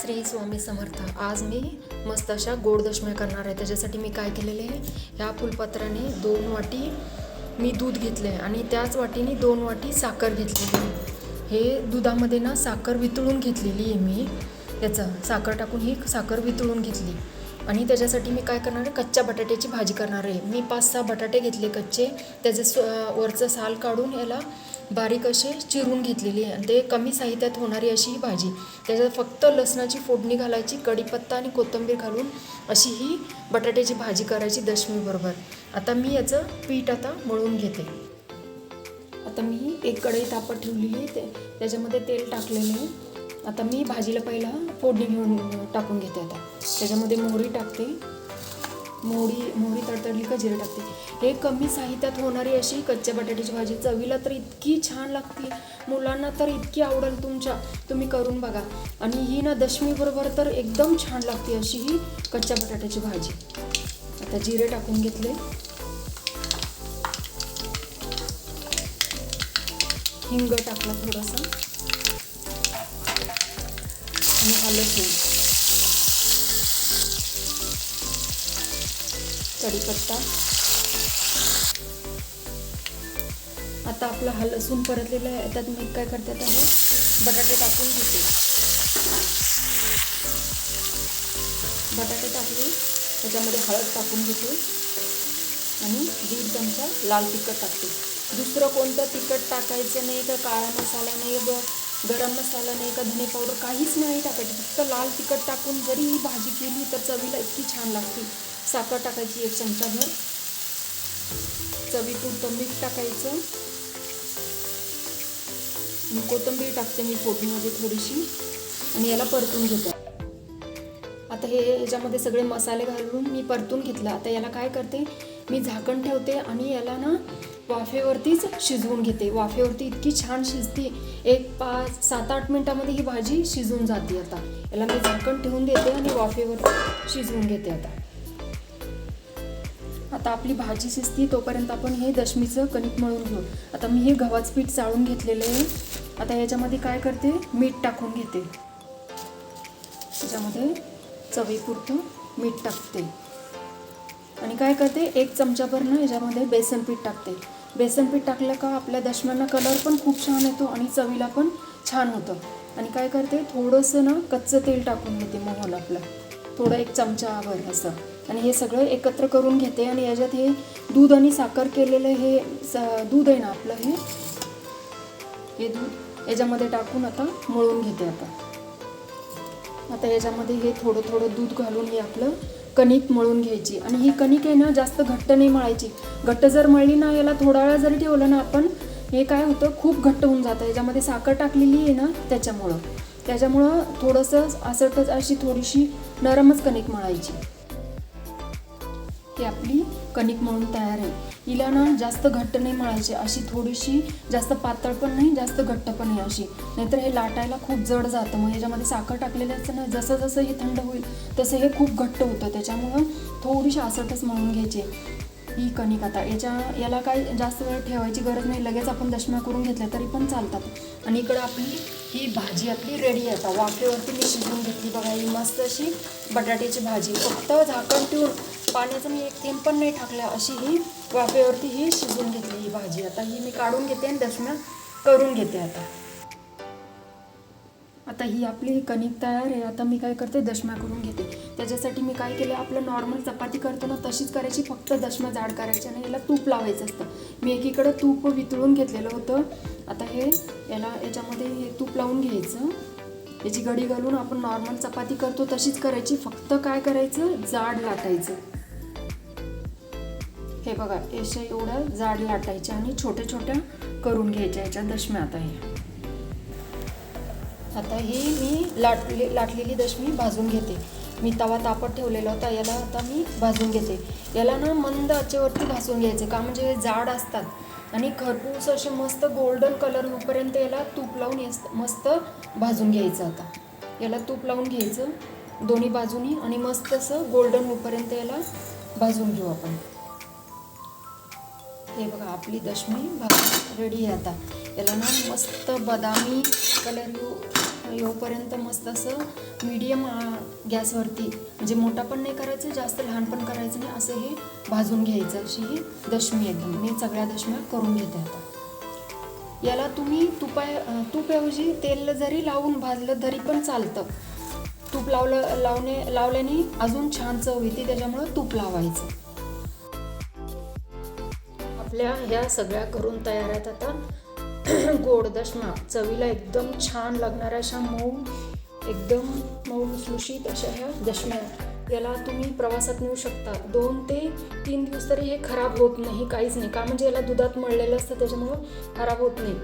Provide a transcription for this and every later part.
श्री स्वामी समर्थ. आज मी मस्त अशा गोड दशम्या करणार आहे. त्याच्यासाठी मी काय केलेले आहे? ह्या फुलपत्राने दोन वाटी मी दूध घेतले आणि त्याच वाटीने दोन वाटी साखर घेतलेली हे दुधामध्ये ना साखर वितळून घेतलेली आहे मी. याचं साखर टाकून ही साखर वितळून घेतली. आणि त्याच्यासाठी मी काय करणार आहे? कच्च्या बटाट्याची भाजी करणार आहे. मी पाच सहा बटाटे घेतले कच्चे. त्याचे स वरचं साल काढून याला बारीक असे चिरून घेतलेली आहे. आणि ते कमी साहित्यात होणारी अशी ही भाजी. त्याच्यात फक्त लसणाची फोडणी घालायची कढीपत्ता आणि कोथिंबीर घालून अशी ही बटाट्याची भाजी करायची दशमीबरोबर. आता मी याचं पीठ आता मळून घेते. आता मी एक कढई तापत ठेवलेली आहे. ते त्याच्यामध्ये तेल टाकलेले आहे. आता मी भाजीला पहिला फोडणी घेऊन टाकून घेते आता. त्याच्यामध्ये मोहरी टाकते. मोहरी मोहरी तडतडली का जिरे टाकते. हे कमी साहित्यात होणारी अशी कच्च्या बटाट्याची भाजी. चवीला तर इतकी छान लागते. मुलांना तर इतकी आवडेल तुमच्या. तुम्ही करून बघा. आणि ही ना दशमीबरोबर तर एकदम छान लागते अशी ही कच्च्या बटाट्याची भाजी. आता जिरे टाकून घेतले. हिंग टाकलं थोडंसं. आणि आलं कढीपत्ता आता आपला हा लसूण परतलेला आहे. त्यात मी काय करते आता हे बटाटे टाकून घेते. बटाटे टाकले. त्याच्यामध्ये हळद टाकून घेते. आणि दीड चमचा लाल तिखट टाकते. दुसरं कोणतं तिखट टाकायचं नाही का काळा मसाला नाही गरम मसाला नाही का धने पावडर काहीच नाही टाकायचं. फक्त लाल तिखट टाकून जरी ही भाजी केली तर चवीला इतकी छान लागते. साखर टाकायची एक चमचाभर. चवीपुरतं मीठ टाकायचं. मी कोथिंबीर टाकते मी फोडणीमध्ये थोडीशी आणि याला परतून घेते. आता हे याच्यामध्ये सगळे मसाले घालून मी परतून घेतलं. आता याला काय करते? मी झाकण ठेवते आणि याला ना वाफेवरतीच शिजवून घेते. वाफेवरती इतकी छान शिजते. एक पाच सात आठ मिनटामध्ये ही भाजी शिजून जाते आता. याला मी झाकण ठेवून देते आणि वाफेवर शिजवून घेते आता. आता आपली भाजी शिजती तोपर्यंत आपण हे दशमीचं कणिक मळून घेऊ. आता मी हे गव्हाचं पीठ चाळून घेतलेलं आहे. आता याच्यामध्ये काय करते? मीठ टाकून घेते. त्याच्यामध्ये चवीपुरतं मीठ टाकते. आणि काय करते? एक चमचाभरनं याच्यामध्ये बेसन पीठ टाकते. बेसन पीठ टाकलं का आपल्या दशम्यांना कलर पण खूप छान येतो आणि चवीला पण छान होतं. आणि काय करते थोडंसं ना कच्चं तेल टाकून घेते मोहन आपलं. थोडं एक चमचाभर असं. आणि हे सगळं एकत्र करून घेते आणि याच्यात हे दूध आणि साखर केलेलं हे स- दूध आहे ना आपलं हे हे दूध याच्यामध्ये टाकून आता मळून घेते आता. आता याच्यामध्ये हे थोडं थोडं दूध घालून हे आपलं कणिक मळून घ्यायची. आणि ही कणिक आहे ना जास्त घट्ट नाही मळायची. घट्ट जर मळली ना याला थोडा वेळा जरी ठेवलं ना आपण हे काय होतं खूप घट्ट होऊन जातं. याच्यामध्ये साखर टाकलेली आहे ना त्याच्यामुळं. त्याच्यामुळं थोडंसं असटच अशी थोडीशी नरमच कणिक मळायची. ही आपली कणिक मळून तयार आहे. हिला ना जास्त घट्ट नाही मळायची अशी थोडीशी जास्त पातळ पण नाही जास्त घट्ट पण नाही अशी. नाहीतर हे लाटायला खूप जड जातं. मग ह्याच्यामध्ये साखर टाकलेलं असतं ना जसं जसं हे थंड होईल तसं हे खूप घट्ट होतं. त्याच्यामुळं थोडीशी आसटच मळून घ्यायची ही कणिक आता. याच्या याला काय जास्त वेळ ठेवायची गरज नाही. लगेच आपण दशम्या करून घेतल्या तरी पण चालतात. आणि इकडं आपली ही भाजी आपली रेडी आहे. आता वाफेवरती मी शिजवून घेतली बघा ही मस्त अशी बटाट्याची भाजी. फक्त झाकण ठेवून पाण्याचं मी एक थेंब पण नाही टाकलं अशी ही वाफेवरती ही शिजवून घेतली ही भाजी. आता ही मी काढून घेते आणि दशम्या करून घेते आता. आता ही आपली कणिक तयार आहे. आता मी काय करते दशम्या करून घेते. त्याच्यासाठी मी काय केलं आपलं नॉर्मल चपाती करतो ना तशीच करायची फक्त दशम्या जाड करायच्या आणि याला तूप लावायचं असतं. मी एकीकडं तूप वितळून घेतलेलं होतं. आता हे याला याच्यामध्ये हे तूप लावून घ्यायचं. याची गडी घालून आपण नॉर्मल चपाती करतो तशीच करायची. फक्त काय करायचं जाड लाटायचं. हे बघा याच्या एवढं जाड लाटायच्या आणि छोट्या छोट्या करून घ्यायच्या याच्या दशम्या आता हे. आता ही मी लाटले लाटलेली दशमी भाजून घेते. मी तवा तापत ठेवलेला होता याला आता मी भाजून घेते. याला ना मंद आचेवरती भाजून घ्यायचे का म्हणजे हे जाड असतात. आणि खरपूस असे मस्त गोल्डन कलर होईपर्यंत याला तूप लावून मस्त भाजून घ्यायचं आता. याला तूप लावून घ्यायचं दोन्ही बाजूनी आणि मस्त असं गोल्डन होईपर्यंत याला भाजून घेऊ आपण. हे बघा आपली दशमी भाजी रेडी आहे आता. याला ना मस्त बदामी कलर येऊ येऊपर्यंत मस्त असं मीडियम गॅसवरती म्हणजे मोठा पण नाही करायचं जास्त लहान पण करायचं नाही असं हे भाजून घ्यायचं. अशी ही दशमी एकदम मी सगळ्या दशम्या करून घेते आता. याला तुम्ही तुपा तूपऐवजी तेल जरी लावून भाजलं तरी पण चालतं. तूप लावलं लावणे लावल्याने अजून छान चव येते त्याच्यामुळं तूप लावायचं. आपल्या ह्या सगळ्या करून तयार आहेत. आता गोडदशमा चवीला एकदम छान लागणाऱ्या अशा मऊ एकदम मऊ लुसलुशीत अशा ह्या दशम्या. याला तुम्ही प्रवासात नेऊ शकता. दोन ते तीन दिवस तरी हे खराब होत नाही काहीच नाही. का म्हणजे याला दुधात मळलेलं असतं त्याच्यामुळं खराब होत नाही.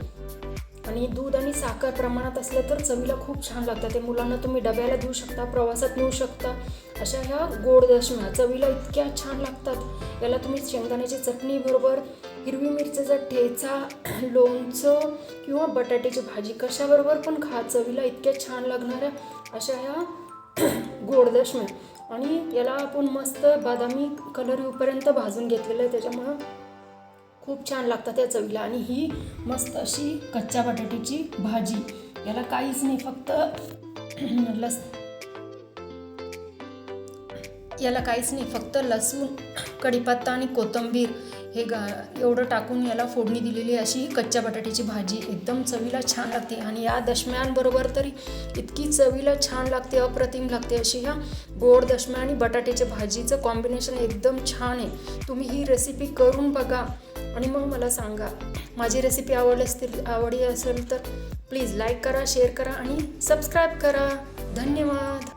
आणि दूध आणि साखर प्रमाणात असलं तर चवीला खूप छान लागतं. ते मुलांना तुम्ही डब्याला देऊ शकता प्रवासात नेऊ शकता. अशा ह्या गोड दशम्या चवीला इतक्या छान लागतात. याला तुम्ही शेंगदाण्याची चटणी बरोबर हिरवी मिरचीचा ठेचा लोणचं किंवा बटाट्याची भाजी कशाबरोबर पण खा. चवीला इतक्या छान लागणाऱ्या अशा ह्या गोड दशम्या. आणि याला आपण मस्त बदामी कलर येऊपर्यंत भाजून घेतलेलं आहे. त्याच्यामुळं खूप छान लागतात त्या चवीला. आणि ही मस्त अशी कच्च्या बटाट्याची भाजी. याला काहीच नाही फक्त लस याला काहीच नाही फक्त लसूण कढीपत्ता आणि कोथिंबीर हे गा एवढं टाकून याला फोडणी दिलेली अशी ही कच्च्या बटाट्याची भाजी. एकदम चवीला छान लागते. आणि या दशम्यांबरोबर तरी इतकी चवीला छान लागते अप्रतिम लागते अशी ह्या गोड दशम्या आणि बटाट्याच्या भाजीचं कॉम्बिनेशन एकदम छान आहे. तुम्ही ही रेसिपी करून बघा. आणि मग मला सांगा माझी रेसिपी आवडली असतील आवडली असेल तर प्लीज लाईक करा शेअर करा आणि सबस्क्राईब करा. धन्यवाद.